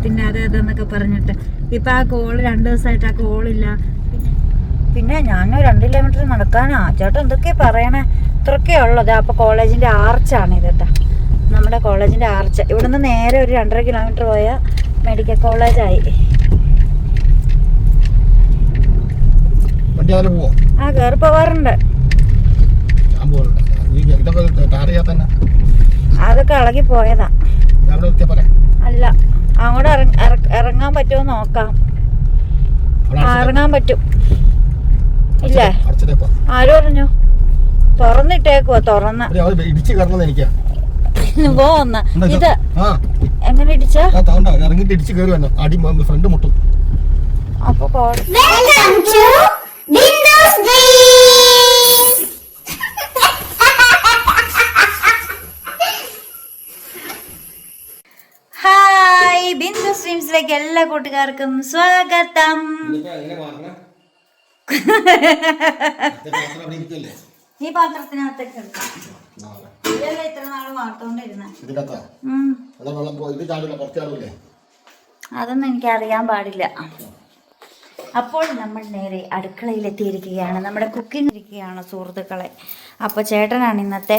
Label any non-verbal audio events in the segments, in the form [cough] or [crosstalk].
വെള്ളത്തിന്റെ അത് ഇതെന്നൊക്കെ പറഞ്ഞിട്ട്. ഇപ്പൊ ആ കോൾ രണ്ടു ദിവസമായിട്ട് ആ കോളില്ല പിന്നെ പിന്നെ ഞാൻ രണ്ട് കിലോമീറ്റർ നടക്കാനാ. ചേട്ടാ എന്തൊക്കെയാ പറയണേ? ഇത്രയൊക്കെ ഉള്ളത്. അപ്പൊ കോളേജിന്റെ ആർച്ചാണ് ഇത് കേട്ടോ. നമ്മുടെ കോളേജിന്റെ ആർച്ച്. ഇവിടുന്ന് നേരെ ഒരു രണ്ടര കിലോമീറ്റർ പോയ മെഡിക്കൽ കോളേജായി ആ കയറി പോവാറുണ്ട്. അതൊക്കെ ഇളകി പോയതാ. അല്ല. അങ്ങോട്ട് ഇറ- ഇറങ്ങാൻ പറ്റുമോ നോക്കാം. ഇറങ്ങാൻ പറ്റും. ഇല്ലേ? ആരും പറഞ്ഞു? തുറന്നിട്ടേക്കുവാ തുറന്ന. [laughs] പോ ഒന്ന്. ഇത്? എങ്ങനെ ഇടിച്ചാ? ഇറങ്ങിയിട്ട് ഇടിച്ച് കയറി വന്നു അടി ഫ്രണ്ട് മുട്ടും. അപ്പൊ സ്ട്രീംസിലേക്ക് എല്ലാ കൂട്ടുകാർക്കും സ്വാഗതം. നീ പാത്രത്തിനകത്തേക്ക് ഇത്ര നാൾ വാർത്തോണ്ടിരുന്ന. അതൊന്നും എനിക്ക് അറിയാൻ പാടില്ല. അപ്പോൾ നമ്മൾ നേരെ അടുക്കളയിലെത്തിയിരിക്കുകയാണ്. നമ്മുടെ കുക്കിംഗ് ഇരിക്കുകയാണ് സുഹൃത്തുക്കളെ. അപ്പോൾ ചേട്ടനാണ് ഇന്നത്തെ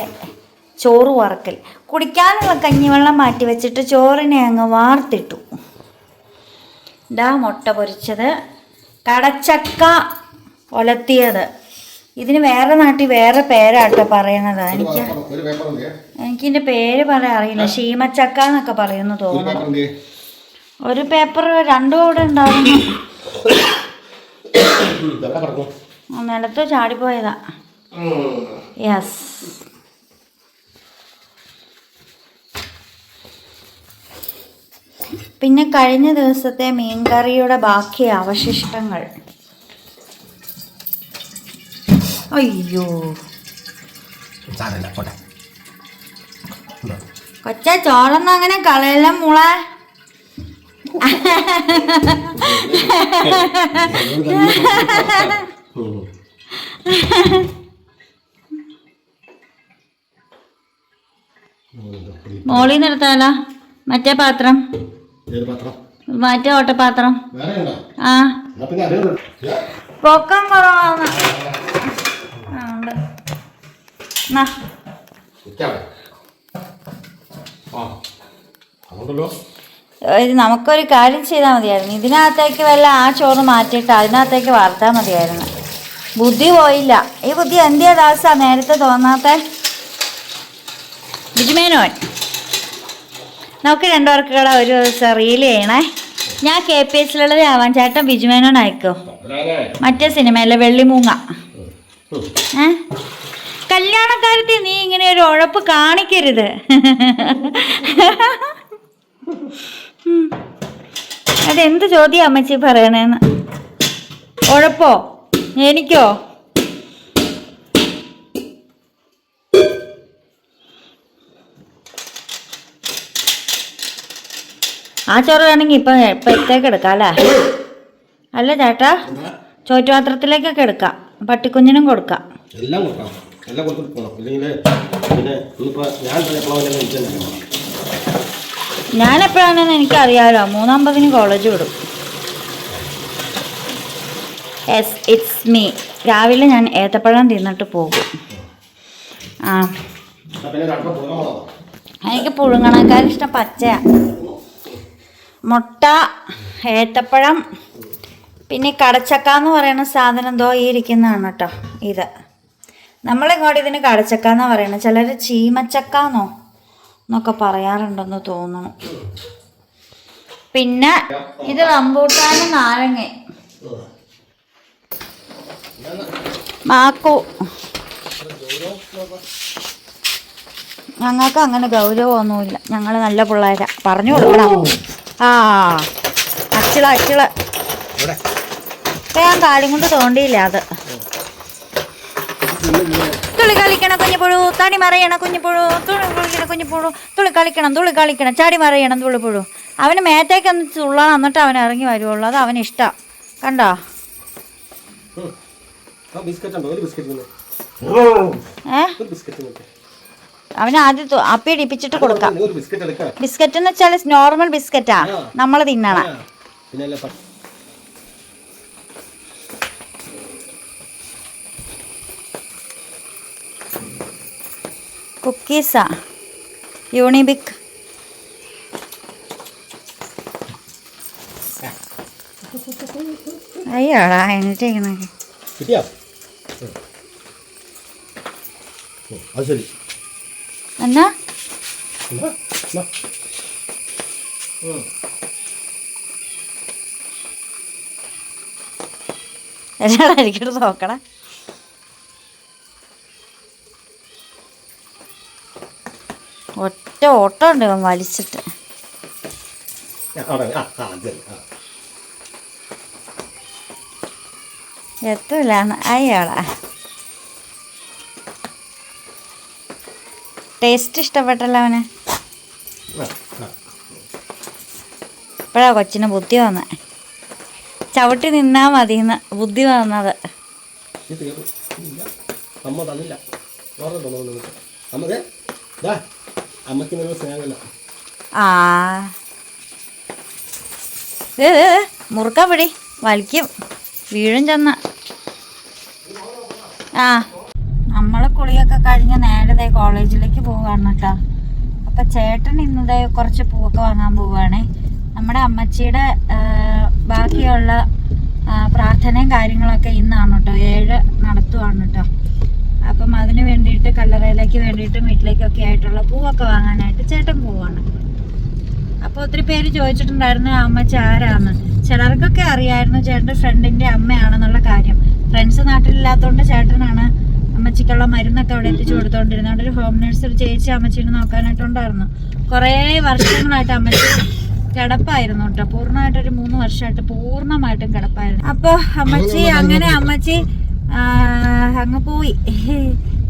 ചോറ് വറക്കൽ. കുടിക്കാനുള്ള കഞ്ഞിവെള്ളം മാറ്റി വെച്ചിട്ട് ചോറിനെ അങ്ങ് വാർത്തിട്ടു. ഡാ മുട്ട പൊരിച്ചത്. കടച്ചക്ക ഒലത്തിയത്. ഇതിന് വേറെ നാട്ടിൽ വേറെ പേരാട്ടോ പറയണത് എനിക്ക് എനിക്ക് എനിക്കിതിന്റെ പേര് പറയാൻ അറിയില്ല. ഷീമച്ചക്ക എന്നൊക്കെ പറയുന്നു തോന്നുന്നു. ഒരു പേപ്പർ രണ്ടും അവിടെ ഉണ്ടാവുന്നു നിലത്ത് ചാടിപ്പോയതാ. യെസ് പിന്നെ കഴിഞ്ഞ ദിവസത്തെ മീൻകറിയുടെ ബാക്കി അവശിഷ്ടങ്ങൾ. അയ്യോ. കൊച്ച ചോളൊന്നും അങ്ങനെ കളയല്ല മുള. മോളിൽ നിന്ന് എടുത്താലോ? മറ്റേ പാത്രം? മറ്റേ ഓട്ടപാത്രം. ആ. പൊക്കം കുറവാണ് ഇത് നമുക്കൊരു കാര്യം ചെയ്താൽ മതിയായിരുന്നു. ഇതിനകത്തേക്ക് വല്ല ആ ചോറ് മാറ്റിയിട്ട് അതിനകത്തേക്ക് വാർത്താൽ മതിയായിരുന്നു. ബുദ്ധി പോയില്ല. ഈ ബുദ്ധി എന്തിയാ ദാസാ നേരത്തെ തോന്നാത്ത? ബിജുമേനോൻ നമുക്ക് രണ്ടുപേർക്ക് കൂടെ ഒരു ദിവസം റീൽ ചെയ്യണേ. ഞാൻ കെ പി എസിലുള്ളത് ആവാൻ ചേട്ടൻ ബിജുമേനോട് അയക്കോ. മറ്റേ സിനിമയിലെ വെള്ളിമൂങ്ങ ഏ? കല്യാണക്കാരത്തി നീ ഇങ്ങനെ ഒരു ഉഴപ്പ് കാണിക്കരുത്. അതെന്ത് ചോദ്യം അമ്മച്ചി പറയണേന്ന്? ഉഴപ്പോ? എനിക്കോ? ആ ചോറ് വേണമെങ്കിൽ ഇപ്പം ഇപ്പം എത്തേക്ക് എടുക്കാം അല്ലേ? അല്ല ചേട്ടാ? ചോറ്റുപാത്രത്തിലേക്കൊക്കെ എടുക്കാം. പട്ടിക്കുഞ്ഞിനും കൊടുക്കാം. എല്ലാം കൊടുക്കാം. എല്ലാം കൊടുത്തിട്ട് പോകണം ഇല്ലെങ്കിൽ പിന്നെ ഇന്നിപ്പോൾ ഞാൻ ഞാൻ എപ്പോഴാണെന്ന് എനിക്കറിയാമല്ലോ മൂന്നാമ്പതിന് കോളേജ് വിടും. എസ് ഇറ്റ്സ് മീ രാവിലെ ഞാൻ ഏത്തപ്പഴം തിന്നിട്ട് പോകും. ആ. എനിക്ക് പുഴുങ്ങണേക്കാൾ ഇഷ്ടം പച്ചയാ. മുട്ട ഏത്തപ്പഴം പിന്നെ കടച്ചക്ക എന്ന് പറയുന്ന സാധനം എന്തോ ഈ ഇരിക്കുന്നതാണ് കേട്ടോ ഇത്. നമ്മളിങ്ങോട്ട് ഇതിന് കടച്ചക്ക എന്ന് പറയുന്നത് ചിലർ ചീമച്ചക്ക എന്നോ എന്നൊക്കെ പറയാറുണ്ടെന്ന് തോന്നുന്നു. പിന്നെ ഇത് റംബൂട്ടാനും നാരങ്ങ മാക്കു. ഞങ്ങൾക്ക് അങ്ങനെ ഗൗരവമൊന്നുമില്ല. ഞങ്ങൾ നല്ല പിള്ളേരാ. പറഞ്ഞു കൊടുക്കണം. ആ. അച്ചിള അച്ചിള. ഞാൻ കാലും കൊണ്ട് തോണ്ടിയില്ല അത്. തുളി കളിക്കണം കുഞ്ഞിപ്പുഴു തടി മറിയണം കുഞ്ഞിപ്പുഴു തുളി കളിക്കണം കുഞ്ഞിപ്പുഴു തുളി കളിക്കണം തുളി കളിക്കണം. ചാടി മറിയണം തുള്ളിപ്പുഴു അവന് മേത്തേക്കൊന്ന് തുള്ളാൻ എന്നിട്ട് അവൻ ഇറങ്ങി വരുവുള്ളൂ. അത് അവന് ഇഷ്ടം. കണ്ടോ? ഏ? അവന് ആദ്യം തു- അപ്പി ഇടിപ്പിച്ചിട്ട് കൊടുക്കാം. ഒരു ബിസ്ക്കറ്റ് എടുക്കാം. ബിസ്ക്കറ്റ് എന്ന് വെച്ചാൽ നോർമൽ ബിസ്ക്കറ്റാ. നമ്മൾ തിന്നണം. പിന്നെ അല്ലേ പ- കുക്കീസാ. യൂണിബിക്. അയ്യോടാ എന്നിട്ട് കിട്ടിയോ? ഉം. ഉം, അത് ശരി. എന്നാ. എന്നാടാ എനിക്കിട്ട് നോക്കടാ ഒറ്റ ഓട്ടം ഉണ്ട് ഇവൻ വലിച്ചിട്ട്. ആ, അവിടെ, ടേസ്റ്റ് ഇഷ്ടപ്പെട്ടല്ലോ അവന്. ഇപ്പോഴാ കൊച്ചിന് ബുദ്ധി വന്നെ. ചവിട്ടി നിന്നാ മതി ബുദ്ധി വന്നത്. അമ്മ തന്നില്ല. ആ. മുറുക്കാൻ പിടി. വലിക്കും. വീഴും ചെന്ന. ആ. കഴിഞ്ഞ് നേരത്തെ കോളേജിലേക്ക് പോവുകയാണ് കേട്ടോ. അപ്പം ചേട്ടൻ ഇന്നത്തെ കുറച്ച് പൂവൊക്കെ വാങ്ങാൻ പോവുകയാണ് നമ്മുടെ അമ്മച്ചിയുടെ ബാക്കിയുള്ള പ്രാർത്ഥനയും കാര്യങ്ങളൊക്കെ ഇന്നാണ് കേട്ടോ. ഏഴ് നടത്തുവാണ് കേട്ടോ. അപ്പം അതിന് വേണ്ടിയിട്ട് കല്ലറയിലേക്ക് വേണ്ടിയിട്ടും വീട്ടിലേക്കൊക്കെ ആയിട്ടുള്ള പൂവൊക്കെ വാങ്ങാനായിട്ട് ചേട്ടൻ പോവാണ്. അപ്പോൾ ഒത്തിരി പേര് ചോദിച്ചിട്ടുണ്ടായിരുന്നു അമ്മച്ചി ആരാന്ന്. ചിലർക്കൊക്കെ അറിയായിരുന്നു ചേട്ടന്റെ ഫ്രണ്ടിന്റെ അമ്മയാണെന്നുള്ള കാര്യം. ഫ്രണ്ട്സ് നാട്ടിലില്ലാത്തതുകൊണ്ട് ചേട്ടനാണ് അമ്മച്ചിക്കുള്ള മരുന്നൊക്കെ അവിടെ എത്തിച്ചു കൊടുത്തോണ്ടിരുന്നു. അവിടെ ഒരു ഹോം നഴ്സ് ഒരു ചേച്ചി അമ്മച്ചീനെ നോക്കാനായിട്ടുണ്ടായിരുന്നു. കുറേ വർഷങ്ങളായിട്ട് അമ്മച്ചി കിടപ്പായിരുന്നു കേട്ടോ. പൂർണമായിട്ട് ഒരു മൂന്ന് വർഷമായിട്ട് പൂർണമായിട്ടും കിടപ്പായിരുന്നു. അപ്പോൾ അമ്മച്ചി അങ്ങനെ അമ്മച്ചി അങ്ങ് പോയി.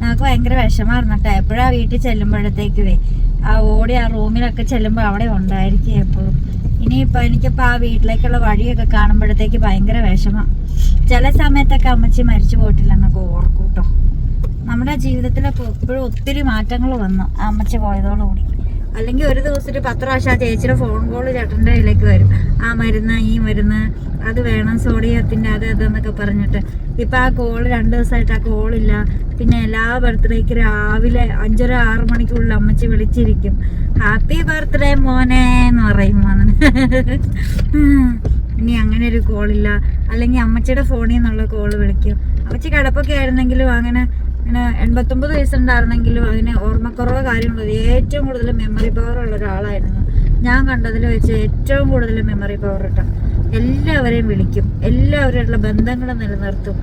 നമുക്ക് ഭയങ്കര വിഷമായിരുന്നു കേട്ടോ. എപ്പോഴാ വീട്ടിൽ ചെല്ലുമ്പോഴത്തേക്കുവേ ആ ഓടി ആ റൂമിലൊക്കെ ചെല്ലുമ്പോൾ അവിടെ ഉണ്ടായിരിക്കും എപ്പോഴും. ഇനിയിപ്പോൾ എനിക്കിപ്പോൾ ആ വീട്ടിലേക്കുള്ള വഴിയൊക്കെ കാണുമ്പോഴത്തേക്ക് ഭയങ്കര വിഷമം. ചില സമയത്തൊക്കെ അമ്മച്ചി മരിച്ചു പോയിട്ടില്ലെന്നൊക്കെ ഓർക്കും. നമ്മുടെ ജീവിതത്തിൽ എപ്പോഴും ഒത്തിരി മാറ്റങ്ങൾ വന്നു അമ്മച്ചി പോയതോടുകൂടി. അല്ലെങ്കിൽ ഒരു ദിവസം ഒരു പത്ത് പ്രാവശ്യം ആ ചേച്ചിയുടെ ഫോൺ കോൾ ചേട്ടന്റെ കയ്യിലേക്ക് വരും. ആ മരുന്ന് ഈ മരുന്ന് അത് വേണം സോഡിയത്തിന്റെ അത് അതെന്നൊക്കെ പറഞ്ഞിട്ട്. ഇപ്പം ആ കോൾ രണ്ട് ദിവസമായിട്ട് ആ കോളില്ല പിന്നെ എല്ലാ ബർത്ത്ഡേക്ക് രാവിലെ അഞ്ചര ആറ് മണിക്കുള്ളിൽ അമ്മച്ചി വിളിച്ചിരിക്കും. ഹാപ്പി ബർത്ത്ഡേ മോനെ എന്ന് പറയും മോനെ. [laughs] ഇനി അങ്ങനെ ഒരു കോളില്ല അല്ലെങ്കിൽ അമ്മച്ചിയുടെ ഫോണിൽ നിന്നുള്ള കോൾ വിളിക്കും. അമ്മച്ചി കിടപ്പൊക്കെ ആയിരുന്നെങ്കിലും അങ്ങനെ അങ്ങനെ എൺപത്തൊമ്പത് വയസ്സുണ്ടായിരുന്നെങ്കിലും അതിന് ഓർമ്മക്കുറവ് കാര്യമുള്ളത് ഏറ്റവും കൂടുതൽ മെമ്മറി പവർ ഉള്ള ഒരാളായിരുന്നു ഞാൻ. കണ്ടതിൽ വെച്ച് ഏറ്റവും കൂടുതൽ മെമ്മറി പവർ ഇട്ട എല്ലാവരെയും വിളിക്കും. എല്ലാവരുമായിട്ടുള്ള ബന്ധങ്ങൾ നിലനിർത്തും.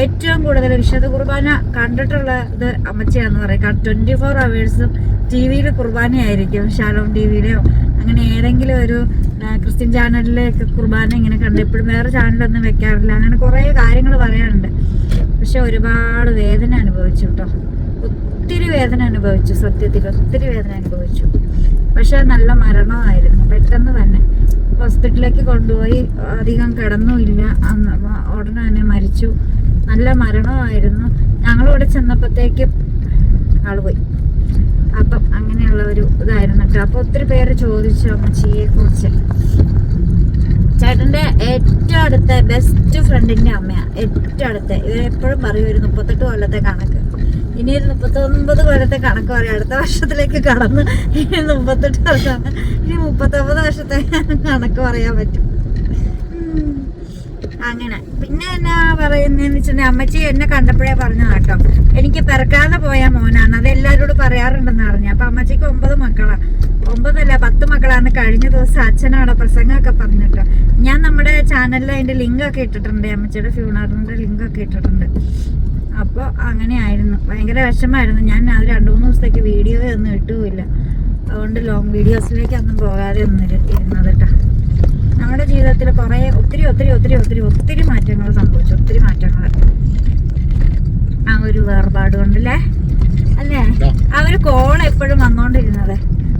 ഏറ്റവും കൂടുതൽ വിശുദ്ധ കുർബാന കണ്ടിട്ടുള്ള ഇത് അമ്മച്ചിയാന്ന് പറയും. ട്വന്റി ഫോർ അവേഴ്സും ടി വിയിൽ കുർബാനയായിരിക്കും. ശാലോം ടി വിയിലെയോ അങ്ങനെ ഏതെങ്കിലും ഒരു ക്രിസ്ത്യൻ ചാനലിലേക്ക് കുർബാന ഇങ്ങനെ കണ്ട് എപ്പോഴും വേറെ ചാനലൊന്നും വെക്കാറില്ല. അങ്ങനെ കുറേ കാര്യങ്ങൾ പറയാനുണ്ട്. പക്ഷെ ഒരുപാട് വേദന അനുഭവിച്ചു കേട്ടോ. ഒത്തിരി വേദന അനുഭവിച്ചു സത്യത്തിൽ ഒത്തിരി വേദന അനുഭവിച്ചു. പക്ഷെ നല്ല മരണമായിരുന്നു പെട്ടെന്ന് തന്നെ. ഹോസ്പിറ്റലിലേക്ക് കൊണ്ടുപോയി അധികം കിടന്നുമില്ല ഉടനെ തന്നെ മരിച്ചു. നല്ല മരണമായിരുന്നു. ഞങ്ങളിവിടെ ചെന്നപ്പോഴത്തേക്ക് ആൾ പോയി. അപ്പം അങ്ങനെയുള്ള ഒരു ഇതായിരുന്നു കേട്ടോ. അപ്പൊ ഒത്തിരി പേര് ചോദിച്ചു അമ്മച്ചിയെ കുറിച്ച്. ചേട്ടന്റെ ഏറ്റവും അടുത്ത ബെസ്റ്റ് ഫ്രണ്ടിന്റെ അമ്മയാ. ഏറ്റവും അടുത്ത. ഇവരെപ്പോഴും പറയും ഒരു മുപ്പത്തെട്ട് കൊല്ലത്തെ കണക്ക്. ഇനി ഒരു മുപ്പത്തൊമ്പത് കൊല്ലത്തെ കണക്ക് പറയാം. അടുത്ത വർഷത്തിലേക്ക് കടന്ന് ഇനി മുപ്പത്തെട്ട് വർഷം. ഇനി മുപ്പത്തൊമ്പത് വർഷത്തെ കണക്ക് പറയാൻ പറ്റും. അങ്ങനെ. പിന്നെ എന്നാ പറയുന്നതെന്ന് വെച്ചിട്ടുണ്ടെങ്കിൽ അമ്മച്ചി എന്നെ കണ്ടപ്പോഴേ പറഞ്ഞു കേട്ടോ. എനിക്ക് പിറക്കാതെ പോയ മോനാണ് അത് എല്ലാവരോടും പറയാറുണ്ടെന്ന് അറിഞ്ഞു. അപ്പൊ അമ്മച്ചിക്ക് ഒമ്പത് മക്കളാണ് ഒമ്പതല്ല പത്ത് മക്കളാണ് കഴിഞ്ഞ ദിവസം അച്ഛനവിടെ പ്രസംഗമൊക്കെ പറഞ്ഞിട്ടോ. ഞാൻ നമ്മുടെ ചാനലിൽ അതിന്റെ ലിങ്ക് ഒക്കെ ഇട്ടിട്ടുണ്ട്. അമ്മച്ചിയുടെ ഫ്യൂണറിന്റെ ലിങ്ക് ഒക്കെ ഇട്ടിട്ടുണ്ട്. അപ്പോൾ അങ്ങനെയായിരുന്നു ഭയങ്കര വിഷമായിരുന്നു ഞാൻ അത് രണ്ടു മൂന്ന് ദിവസത്തേക്ക് വീഡിയോ ഒന്നും ഇട്ടുമില്ല. അതുകൊണ്ട് ലോങ് വീഡിയോസിലേക്ക് ഒന്നും പോകാതെ ഒന്നും ഇരുന്നത് കേട്ടോ. നമ്മുടെ ജീവിതത്തിൽ കുറേ ഒത്തിരി ഒത്തിരി ഒത്തിരി ഒത്തിരി ഒത്തിരി മാറ്റങ്ങൾ സംഭവിച്ചു. ഒത്തിരി മാറ്റങ്ങൾ. ആ ഒരു വേർപാട് കൊണ്ടല്ലേ? അല്ലേ? ആ. ഒരു കോൾ എപ്പോഴും വന്നോണ്ടിരുന്നത്.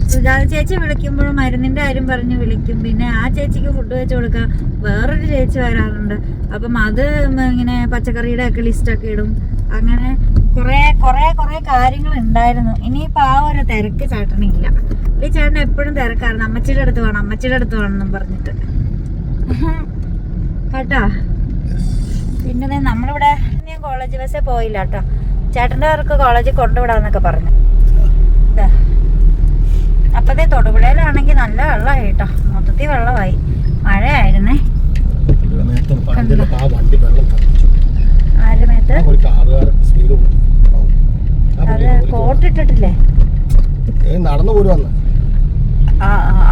സുജാത ചേച്ചി വിളിക്കുമ്പോഴും മരുന്നിന്റെ കാര്യം പറഞ്ഞ് വിളിക്കും. പിന്നെ ആ ചേച്ചിക്ക് ഫുഡ് വെച്ച് കൊടുക്കാം വേറൊരു ചേച്ചി വരാറുണ്ട്. അപ്പം അത് ഇങ്ങനെ പച്ചക്കറിയുടെ ഒക്കെ ലിസ്റ്റൊക്കെ ഇടും. അങ്ങനെ കുറെ കുറെ കുറെ കാര്യങ്ങൾ ഉണ്ടായിരുന്നു ഇനിയിപ്പോ ആ ഒരു തിരക്ക് ചേട്ടനില്ല ഈ ചേട്ടൻ എപ്പോഴും തിരക്കായിരുന്നു. അമ്മച്ചിയുടെ അടുത്ത് വേണം അമ്മച്ചിയുടെ അടുത്ത് വേണമെന്നും പറഞ്ഞിട്ട്. കേട്ടോ? പിന്നെ നമ്മളിവിടെ ഞാൻ കോളേജ് ബസ്സേ പോയില്ല കേട്ടോ. ചേട്ടന്റെ അവർക്ക് കോളേജിൽ കൊണ്ടുവിടാന്നൊക്കെ പറഞ്ഞു. അപ്പത്തെ അപ്പതേ തൊടുപുഴയിലാണെങ്കിൽ നല്ല വെള്ളമായി കേട്ടോ. മൊത്തത്തിൽ വെള്ളമായി. മഴയായിരുന്നേ. ആരുടെ മേത്ത് അത് കോട്ടിട്ടിട്ടില്ലേ? നടന്നു പോരുവന്ന്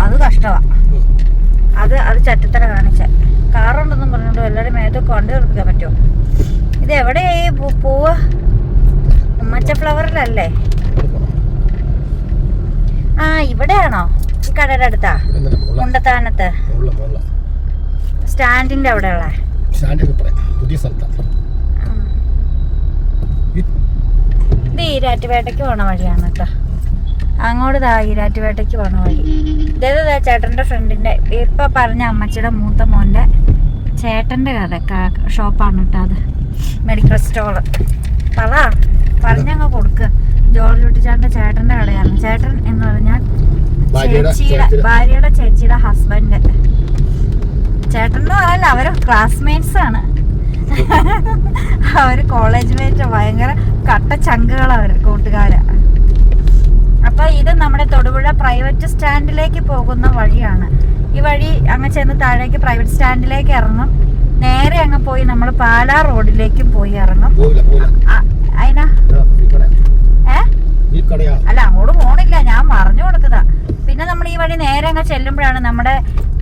അത് കഷ്ടമാ അത് അത് ചട്ടിത്തര കാണിച്ച. കാറുണ്ടെന്നും പറഞ്ഞോണ്ട് എല്ലാവരും മേത്തൊക്കെ കൊണ്ടു നിർത്തിക്കാൻ പറ്റുമോ ഇത് എവിടെ ഈ പൂവ്? ഫ്ലവറിലല്ലേ? ആ ഇവിടെയാണോ? ഈ കടയുടെ അടുത്താ? മുണ്ടത്താനത്ത് സ്റ്റാൻഡിന്റെ അവിടെയുള്ള പുതിയ സ്ഥലത്താണ് ഈ ഇത് ഈരാറ്റുപേട്ടയ്ക്ക് പോണ വഴിയാണ് കേട്ടോ അങ്ങോട്ട് ദാ ഈരാറ്റുപേട്ടയ്ക്ക് പോണ വഴി. ഇതേത് ചേട്ടന്റെ ചേട്ടന്റെ ഫ്രണ്ടിന്റെ ഇപ്പൊ പറഞ്ഞ അമ്മച്ചിയുടെ മൂത്ത മോന്റെ ചേട്ടന്റെ കട ഷോപ്പാണ് കേട്ടോ അത്. Medical store. പറ പറഞ്ഞങ്ങ് കൊടുക്കുക ജോർജ് കുട്ടിച്ചാട്ടന്റെ ചേട്ടന്റെ കടയാണ് ചേട്ടൻ എന്ന് പറഞ്ഞാൽ ചേച്ചിയുടെ ചേച്ചിയുടെ- ഭാര്യയുടെ ചേച്ചിയുടെ ഹസ്ബൻഡ് ചേട്ടൻ എന്ന് പറയല്ല അവരും ക്ലാസ്മേറ്റ്സ് ആണ്. അവർ കോളേജ് മേറ്റ് ഭയങ്കര കട്ട ചങ്കുകളാണ് അവർ കൂട്ടുകാര്. അപ്പൊ ഇത് നമ്മുടെ തൊടുപുഴ പ്രൈവറ്റ് സ്റ്റാൻഡിലേക്ക് പോകുന്ന വഴിയാണ്. ഈ വഴി അങ്ങ് ചെന്ന് താഴേക്ക് പ്രൈവറ്റ് സ്റ്റാൻഡിലേക്ക് ഇറങ്ങും. നേരെ അങ്ങ് പോയി നമ്മൾ പാലാ റോഡിലേക്കും പോയി ഇറങ്ങും. അതിനാ ഏ? അല്ല അങ്ങോട്ട് പോണില്ല ഞാൻ പറഞ്ഞു കൊടുത്തതാ. പിന്നെ നമ്മൾ ഈ വഴി നേരെ അങ്ങ് ചെല്ലുമ്പോഴാണ് നമ്മുടെ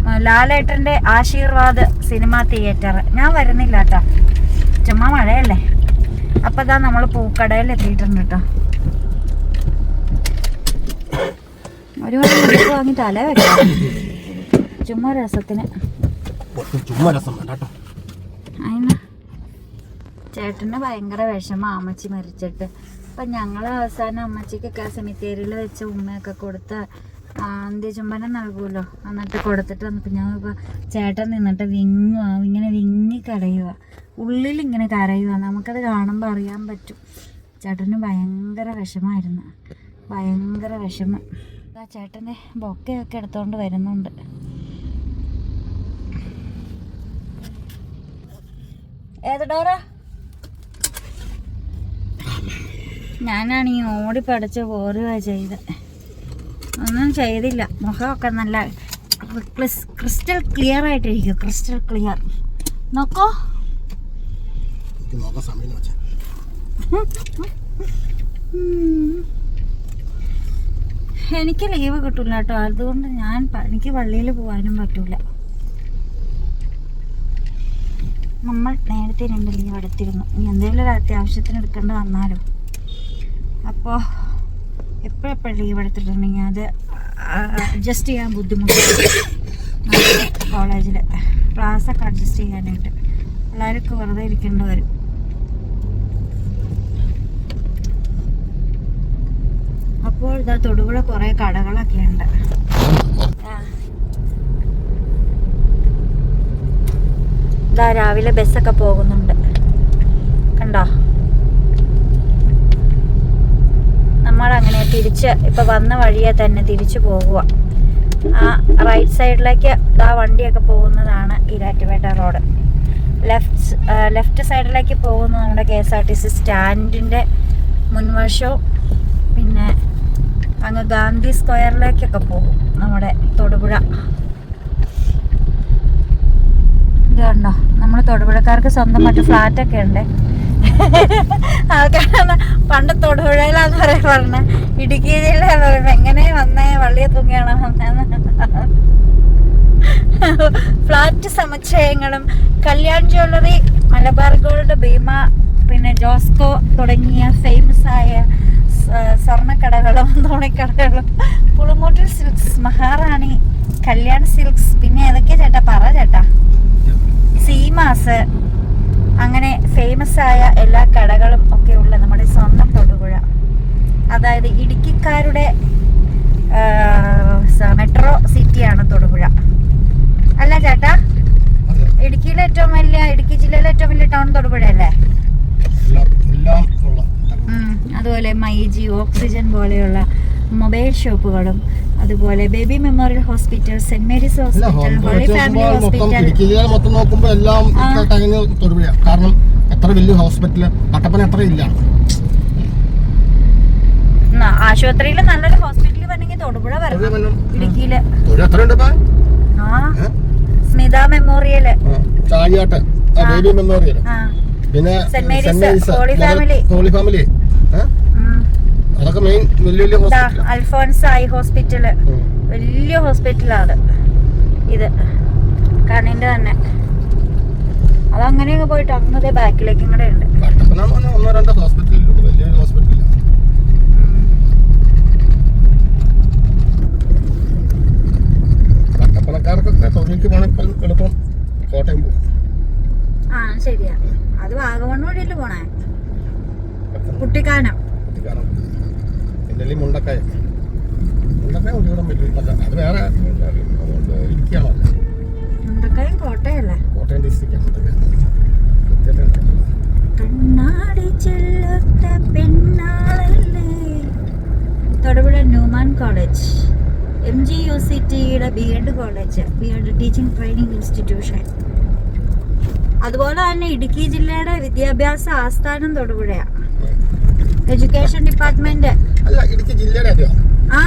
ഉം, ലാലേട്ടന്റെ ആശീർവാദ് സിനിമ തിയേറ്റർ. ഞാൻ വരുന്നില്ല കേട്ടോ ചുമ്മാ മഴയല്ലേ? അപ്പൊ ഇതാ നമ്മൾ പൂക്കടയിൽ എത്തിയിട്ടുണ്ട് കേട്ടോ ഒരു മണി വാങ്ങി തല വെക്കാം ചുമ്മാ രസത്തിന്. ചുമ്മാ രസം വേണ്ട കേട്ടോ അതിന് ചേട്ടന് ഭയങ്കര വിഷമ അമ്മച്ചി മരിച്ചിട്ട്. അപ്പം ഞങ്ങൾ അവസാനം അമ്മച്ചിക്കൊക്കെ ആ സെമിത്തേരിയിൽ വെച്ച് ഉമ്മയൊക്കെ കൊടുത്ത് അന്ത്യചുംബനം നൽകുമല്ലോ. എന്നിട്ട് കൊടുത്തിട്ട് വന്നപ്പോൾ ഞാൻ ഇപ്പോൾ ചേട്ടൻ നിന്നിട്ട് വിങ്ങുക ഇങ്ങനെ വിങ്ങി കരയുക ഉള്ളിൽ ഇങ്ങനെ കരയുക നമുക്കത് കാണുമ്പോൾ അറിയാൻ പറ്റും. ചേട്ടന് ഭയങ്കര വിഷമായിരുന്നു. ഭയങ്കര വിഷമം. ആ ചേട്ടന്റെ ബൊക്കയൊക്കെ എടുത്തുകൊണ്ട് വരുന്നുണ്ട്. ഏത് ഡോറ? ഞാനാണ് ഈ ഓടി പഠിച്ച് പോരുക ചെയ്ത്. ഒന്നും ചെയ്തില്ല. മുഖമൊക്കെ നല്ല ക്രിസ്റ്റൽ ക്ലിയർ ആയിട്ടിരിക്കും ക്രിസ്റ്റൽ ക്ലിയർ. നോക്കോ. എനിക്ക് ലീവ് കിട്ടില്ല കേട്ടോ. അതുകൊണ്ട് ഞാൻ എനിക്ക് പള്ളിയിൽ പോകാനും പറ്റൂല. നമ്മൾ നേരത്തെ രണ്ട് ലീവ് എടുത്തിരുന്നു. ഇനി എന്തെങ്കിലും ഒരു അത്യാവശ്യത്തിന് എടുക്കേണ്ടി വന്നാലോ? അപ്പോൾ എപ്പോഴെപ്പോഴും ലീവ് എടുത്തിട്ടുണ്ടെങ്കിൽ അത് അഡ്ജസ്റ്റ് ചെയ്യാൻ ബുദ്ധിമുട്ടാണ്. കോളേജിൽ ക്ലാസ്സൊക്കെ അഡ്ജസ്റ്റ് ചെയ്യാനായിട്ട് പിള്ളേരൊക്കെ വെറുതെ ഇരിക്കേണ്ടി വരും. അപ്പോൾ ഇതാ തൊടുപുഴ കുറേ കടകളൊക്കെ ഉണ്ട്. ഇതാ രാവിലെ ബസ്സൊക്കെ പോകുന്നുണ്ട്. കണ്ടോ? തിരിച്ച് ഇപ്പം വന്ന വഴിയെ തന്നെ തിരിച്ചു പോകുക ആ റൈറ്റ് സൈഡിലേക്ക് ആ വണ്ടിയൊക്കെ പോകുന്നതാണ് ഈരാറ്റുപേട്ട റോഡ്. ലെഫ്റ്റ് ലെഫ്റ്റ് സൈഡിലേക്ക് പോകുന്ന നമ്മുടെ K S R T C സ്റ്റാൻഡിന്റെ മുൻവശവും പിന്നെ അങ്ങ് ഗാന്ധി സ്ക്വയറിലേക്കൊക്കെ പോകും നമ്മുടെ തൊടുപുഴ. ഇത് നമ്മൾ തൊടുപുഴക്കാർക്ക് സ്വന്തമായിട്ട് ഫ്ലാറ്റൊക്കെ ഉണ്ട്. ആൾക്കാരാണ് പണ്ട് തൊടുപുഴയിലാന്ന് പറയാൻ പറഞ്ഞ ഇടുക്കി ജില്ലയെന്ന് പറയുമ്പോ എങ്ങനെ വന്നേ വള്ളിയെ തൂങ്ങിയാണോ വന്നേന്ന്. ഫ്ലാറ്റ് സമുച്ചയങ്ങളും കല്യാൺ ജ്വല്ലറി മലബാർ ഗോൾഡ് ഭീമ പിന്നെ ജോസ്കോ തുടങ്ങിയ ഫേമസ് ആയ സ്വർണക്കടകളും സ്വർണക്കടകളും തുണിക്കടകളും പുളിമൂട്ടിൽ സിൽക്സ് മഹാറാണി കല്യാൺ സിൽക്സ് പിന്നെ ഏതൊക്കെയാ ചേട്ടാ? പറ ചേട്ടാ. സീമാസ് അങ്ങനെ ഫേമസ് ആയ എല്ലാ കടകളും ഒക്കെ ഉള്ള നമ്മുടെ സ്വന്തം തൊടുപുഴ. അതായത് ഇടുക്കിക്കാരുടെ മെട്രോ സിറ്റിയാണ് തൊടുപുഴ. അല്ല ചേട്ടാ? ഇടുക്കിയിലെ ഏറ്റവും വലിയ ഇടുക്കി ജില്ലയിലെ ഏറ്റവും വലിയ ടൗൺ തൊടുപുഴ അല്ലേ? എല്ലാം എല്ലാം അതുപോലെ മൈജി ഓക്സിജൻ പോലെയുള്ള മൊബൈൽ ഷോപ്പുകളും അതുപോലെ baby memorial hospital saint Mary's hospital holy family hospital. മൊത്തം നോക്കുമ്പോൾ എല്ലാം കാരണം എത്ര വലിയ ഹോസ്പിറ്റൽ കട്ടപ്പന അത്ര ഇല്ല. ആശുപത്രിയിൽ നല്ലൊരു ഹോസ്പിറ്റലിൽ വരണമെങ്കിൽ തൊടുപുഴ വരണം. ഇടുക്കിയിൽ? സ്മിത മെമ്മോറിയൽ. ബേബി മെമ്മോറിയൽ പിന്നെ saint Mary's, holy family. Holy family. അതൊക്കെ മെയിൻ വലിയ വലിയ ഹോസ്പിറ്റൽ അൽഫോൺസ് ഐ ഹോസ്പിറ്റൽ വലിയ ഹോസ്പിറ്റലാണ് ഇത് കണ്ണിന്റെ തന്നെ. അതങ്ങനെ അങ്ങ് പോയിട്ട് അങ്ങനത്തെ ബാക്കിലേക്ക് ഇങ്ങടെ ഉണ്ട്. ഒന്നോ രണ്ടോ ഹോസ്പിറ്റലിലുണ്ട് വലിയൊരു ഹോസ്പിറ്റലില്ല തൊഴിലേക്ക് എളുപ്പം കോട്ടയം പോകും ആ ശരിയാ. അത് വാഗമൺ വഴിയല്ലേ പോണേ? കുട്ടിക്കാനം. അല്ലെങ്കിൽ മുണ്ടക്കായ മുണ്ടക്കായ ഒരുവിടം വലിയ അത് വേറെ അതുകൊണ്ട് ഇടുക്കിയാണോ മുണ്ടക്കയം കോട്ടയല്ലേ? കോട്ടയം ഡിസ്ട്രിക്റ്റാണ് മുണ്ടക്കായ കൃത്യമായിട്ട് എനിക്കറിയില്ല. കണ്ണാടി ചെല്ലത്ത പെണ്ണാളല്ലേ? Thodupuzha Newman college. M G U C ടിയുടെ B Ed college B Ed teaching training institution അതുപോലെ തന്നെ ഇടുക്കി ജില്ലയുടെ വിദ്യാഭ്യാസ ആസ്ഥാനം തൊടുപുഴയാണ് എഡ്യൂക്കേഷൻ ഡിപ്പാർട്ട്മെന്റ് അല്ല ഇടുക്കി ജില്ലയുടെ ആ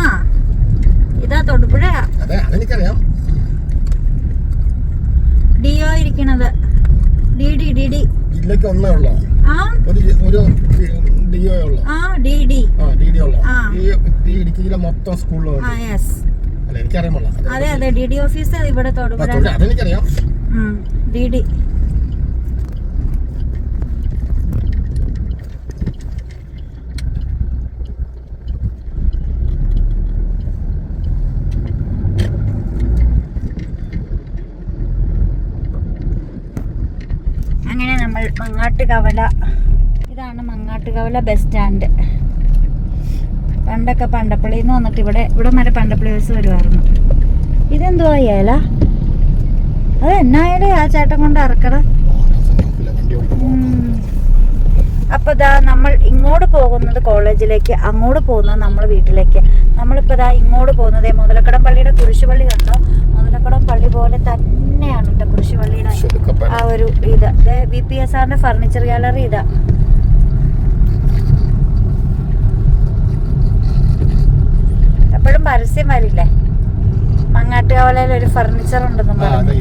ഇതാ തൊടുപുഴയാ അതെ അതെനിക്കറിയാം. ഡി ഒ ഇരിക്കണത്. D D D D. ഒന്നേ ഉള്ളോ? ആ? ഒരു ഉള്ളോ? ആ ഡി ഡി. ആ ഡി ഡി ഉള്ളോ? ആ. ഈ ഈ ഇടുക്കി ജില്ല മൊത്തം സ്കൂളിലും ആ യെസ് അല്ല എനിക്കറിയാമല്ല അതെ അതെ ഡി ഡി ഓഫീസ് ഇവിടെ തൊടുപുഴ അതെനിക്കറിയാം. D D. അങ്ങനെ കവല ഇതാണ് മങ്ങാട്ട് കവല ബസ് സ്റ്റാൻഡ് പണ്ടൊക്കെ പണ്ടപ്പള്ളിയിൽ നിന്ന് വന്നിട്ട് ഇവിടെ ഇവിടെ വരെ പണ്ടപ്പള്ളി ബസ് വരുമായിരുന്നു ഇതെന്തുവാ ഏല അത് എന്നായാലും ആ ചേട്ടൻ കൊണ്ട് ഇറക്കണം അപ്പോൾ ഇതാ നമ്മൾ ഇങ്ങോട്ട് പോകുന്നത് കോളേജിലേക്ക് അങ്ങോട്ട് പോകുന്നത് നമ്മൾ വീട്ടിലേക്ക്. നമ്മളിപ്പോ ഇതാ ഇങ്ങോട്ട് പോകുന്നത് മുതലക്കടം പള്ളിയുടെ കുരിശുപള്ളി കണ്ടോ? മുതലക്കടം പള്ളി പോലെ തന്നെയാണ് കേട്ടോ കുരിശുപള്ളിയുടെ ആ ഒരു ഇത്. വി പി എസ് ആറിന്റെ ഫർണിച്ചർ ഗാലറി ഇതാ. എപ്പോഴും പരസ്യം വരില്ലേ? മങ്ങാട്ടുകാവലയിൽ ഒരു ഫർണിച്ചർ ഉണ്ടെന്നും ആ പറഞ്ഞു.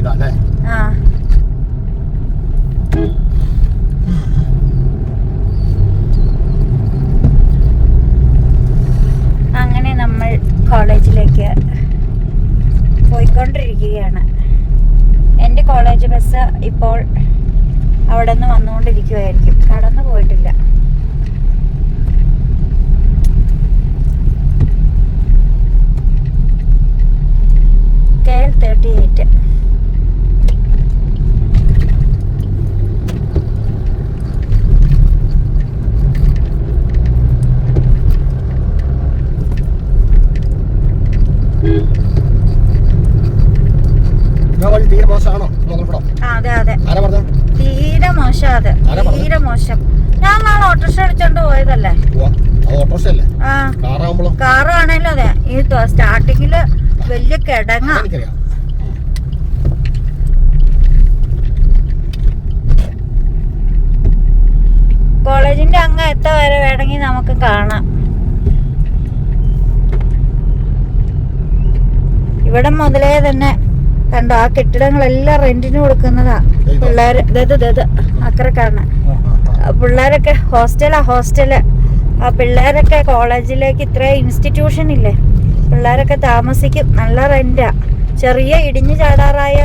അങ്ങനെ നമ്മൾ കോളേജിലേക്ക് പോയിക്കൊണ്ടിരിക്കുകയാണ്. എന്റെ കോളേജ് ബസ് ഇപ്പോൾ അവിടെ നിന്ന് വന്നുകൊണ്ടിരിക്കുകയായിരിക്കും കടന്നു പോയിട്ടില്ല. കെ എൽ തേർട്ടി എയ്റ്റ് ഞാൻ വഴി തീരെ മോശമാണോ മുതൽപ്പടം ആ അതെ അതെ ആരാ പറഞ്ഞ തീരെ മോശം അത് ആരാ പറഞ്ഞത്? തീരെ മോശം. ഞാൻ നാളെ ഓട്ടോറിക്ഷ അടിച്ചോണ്ട് പോയതല്ലേ? കാറാണല്ലോ അതെ ഈ സ്റ്റാർട്ടിങ്ങിൽ വലിയ കിടങ്ങ. കോളേജിന്റെ അങ്ങ് എത്ത വരെ വേണമെങ്കിൽ നമുക്ക് കാണാം. ഇവിടെ മുതലേ തന്നെ കണ്ടോ ആ കെട്ടിടങ്ങളെല്ലാം റെന്റിന് കൊടുക്കുന്നതാ. പിള്ളേര് ഇതത് ഇതത് അക്കരെ കാണാൻ. പിള്ളേരൊക്കെ ഹോസ്റ്റലാ ഹോസ്റ്റൽ. ആ പിള്ളേരൊക്കെ കോളേജിലേക്ക് ഇത്ര ഇൻസ്റ്റിറ്റ്യൂഷൻ ഇല്ലേ? പിള്ളേരൊക്കെ താമസിക്കും. നല്ല റെന്റാ ചെറിയ ഇടിഞ്ഞു ചാടാറായ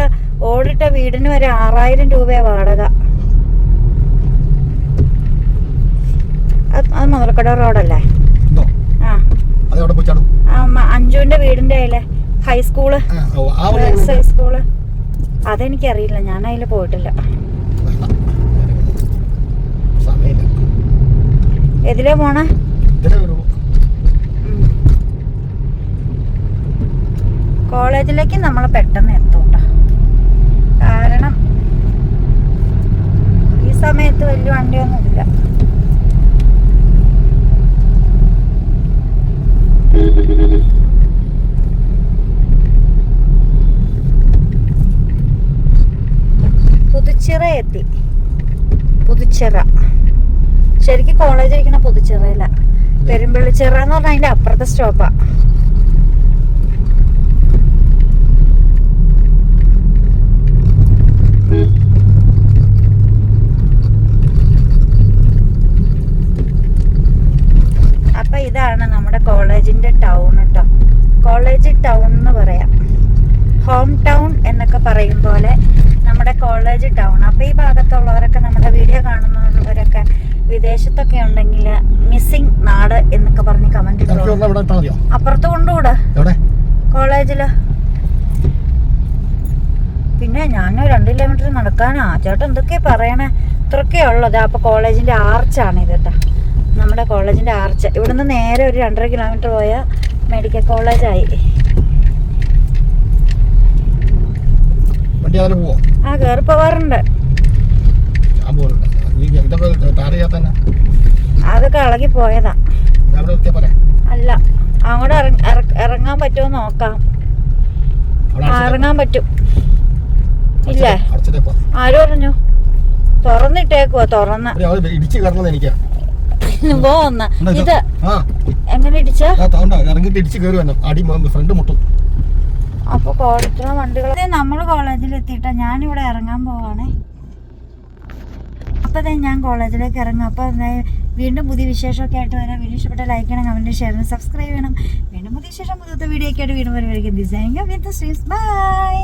ഓടിട്ട വീടിന് വരെ ആറായിരം രൂപ വാടക. അത് മുതൽക്കട മുതലക്കട റോഡല്ലേ? ആ. അഞ്ജുവിന്റെ വീടിന്റെ അതിലെ ഹൈസ്കൂൾ ഹൈസ്കൂൾ അതെനിക്കറിയില്ല. ഞാൻ അതിൽ പോയിട്ടില്ല എതിലേ പോണ? കോളേജിലേക്ക് നമ്മൾ പെട്ടെന്ന് എത്തൂട്ടോ. കാരണം ഈ സമയത്ത് വലിയ വണ്ടിയൊന്നുമില്ല പുതുച്ചിറ എത്തി. പുതുച്ചിറ. ശരിക്കും കോളേജ് ഇരിക്കണ പുതുച്ചിറയില പെരുമ്പള്ളിച്ചിറ എന്ന് പറഞ്ഞാൽ അതിന്റെ അപ്പുറത്തെ സ്റ്റോപ്പാ അപ്പൊ ഇതാണ് നമ്മുടെ കോളേജിന്റെ ടൗൺ കേട്ടോ കോളേജ് ടൗൺ എന്ന് പറയാം. ഹോം ടൗൺ എന്നൊക്കെ പറയും പോലെ നമ്മുടെ കോളേജ് ടൗൺ അപ്പൊ ഈ ഭാഗത്തുള്ളവരൊക്കെ നമ്മുടെ വീഡിയോ കാണുന്നവരൊക്കെ വിദേശത്തൊക്കെ ഉണ്ടെങ്കിൽ മിസ്സിംഗ് നാട് എന്നൊക്കെ പറഞ്ഞ് കമന്റ് അപ്പുറത്ത് കൊണ്ടുകൂടെ കോളേജിൽ പിന്നെ ഞാൻ രണ്ട് കിലോമീറ്റർ നടക്കാനാ. ചേട്ടൻ എന്തൊക്കെയാ പറയണേ? ഇത്രയൊക്കെ ഉള്ളത് അപ്പൊ കോളേജിന്റെ ആർച്ചാണ് ഇത് കേട്ടോ. നമ്മുടെ കോളേജിന്റെ ആർച്ച് ഇവിടുന്ന് നേരെ ഒരു രണ്ടര കിലോമീറ്റർ പോയാൽ മെഡിക്കൽ കോളേജായി വണ്ടി അതിൽ പോവോ? ആ കയറി പോവാറുണ്ട്. അതൊക്കെ ഇളകി പോയതാ. അല്ല അങ്ങോട്ട് ഇറങ്ങാൻ പറ്റുമോ നോക്കാം. ഇറങ്ങാൻ പറ്റും. ഇല്ലേ? ആരും പറഞ്ഞു? തുറന്നിട്ടേക്കുവാ തുറന്ന്. പോന്ന് ഇത്? എങ്ങനെ ഇടിച്ചാ? ഇറങ്ങിയിട്ട് ഇടിച്ച് കയറി വന്നു അടി ഫ്രണ്ട് മുട്ടും. അപ്പൊ കോളേജിലെ വണ്ടികൾ നമ്മൾ കോളേജിൽ എത്തിയിട്ടാ ഞാനിവിടെ ഇറങ്ങാൻ പോവാണേ. അപ്പൊ തന്നെ ഞാൻ കോളേജിലേക്ക് ഇറങ്ങും. അപ്പൊ വീണ്ടും പുതിയ വിശേഷമൊക്കെ ആയിട്ട് വരാം. വീഡിയോ ഇഷ്ടപ്പെട്ട ലൈക്ക് ചെയ്യണം കമന്റ് ഷെയർ ചെയ്യണം സബ്സ്ക്രൈബ് ചെയ്യണം. വീണ്ടും പുതിയ വിശേഷം പുതിയ വീഡിയോ ഒക്കെ ആയിട്ട് വീണ്ടും വരുമായിരിക്കും ഡിസൈനിങ് വിത്ത് ബൈ